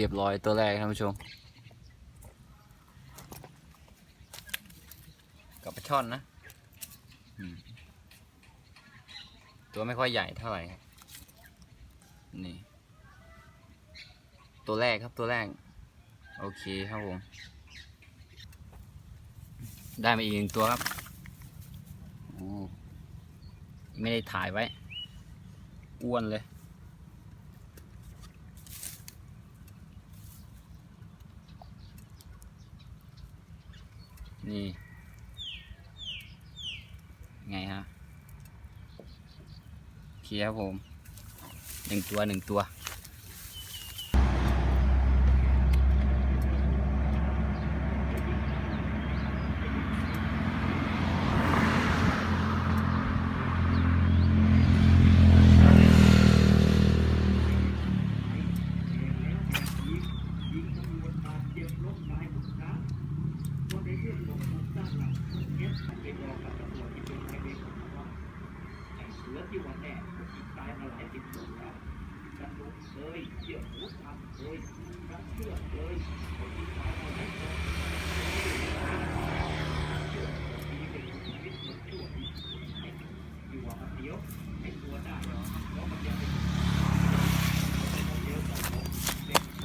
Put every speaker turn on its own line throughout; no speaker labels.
เรียบร้อยตัวแรกท่านผู้ชม กับปลาช่อนนะอืมตัวไม่ค่อยใหญ่เท่าไหร่ครับนี่ ตัวแรกครับตัวแรก โอเคครับผม ได้มาอีกหนึ่งตัวครับโอ้ไม่ได้ถ่ายไว้ อ้วนเลย นี่ ไงฮะ เคลียร์ครับผมหนึ่งตัวหนึ่งตัว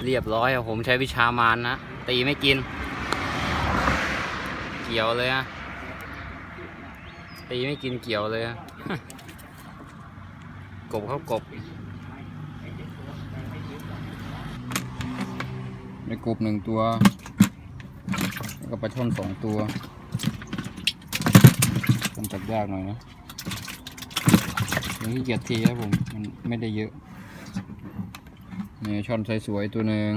เรียบร้อยครับผมใช้วิชามารนะ ตีไม่กิน เกี่ยวเลยอะ ตีไม่กินเกี่ยวเลยกบเข้ากบได้กบหนึ่งตัว แล้วก็ปลาช่อนสองตัวมันจับยากหน่อยนะยังขี้เกียจทีครับผม มันไม่ได้เยอะนี่ช่อนสวยๆตัวหนึ่ง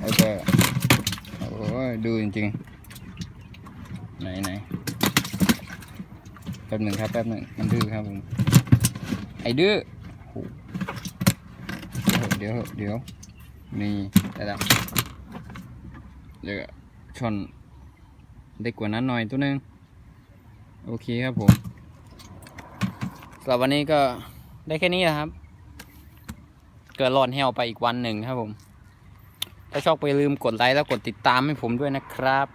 แล้วก็โอ้ยดูจริงๆ ไหนไหน ป๊บหนึ่งครับแป๊บหนึ่งมันดื้อครับผมไอ้ดื้อเดี๋ยวเดี๋ยวนี่ได้แล้วเหลือช่อนได้กว่านั้นหน่อยตัวหนึ่งโอเคครับผมสำหรับวันนี้ก็ได้แค่นี้นะครับ เกิดรอนแฮวไปอีกวันหนึ่งครับผมถ้าชอบไปลืมกดไลค์แล้วกดติดตามให้ผมด้วยนะครับ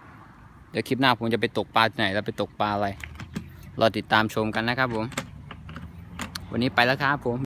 เดี๋ยวคลิปหน้าผมจะไปตกปลาที่ไหนแล้วไปตกปลาอะไร รอติดตามชมกันนะครับผม วันนี้ไปแล้วครับผม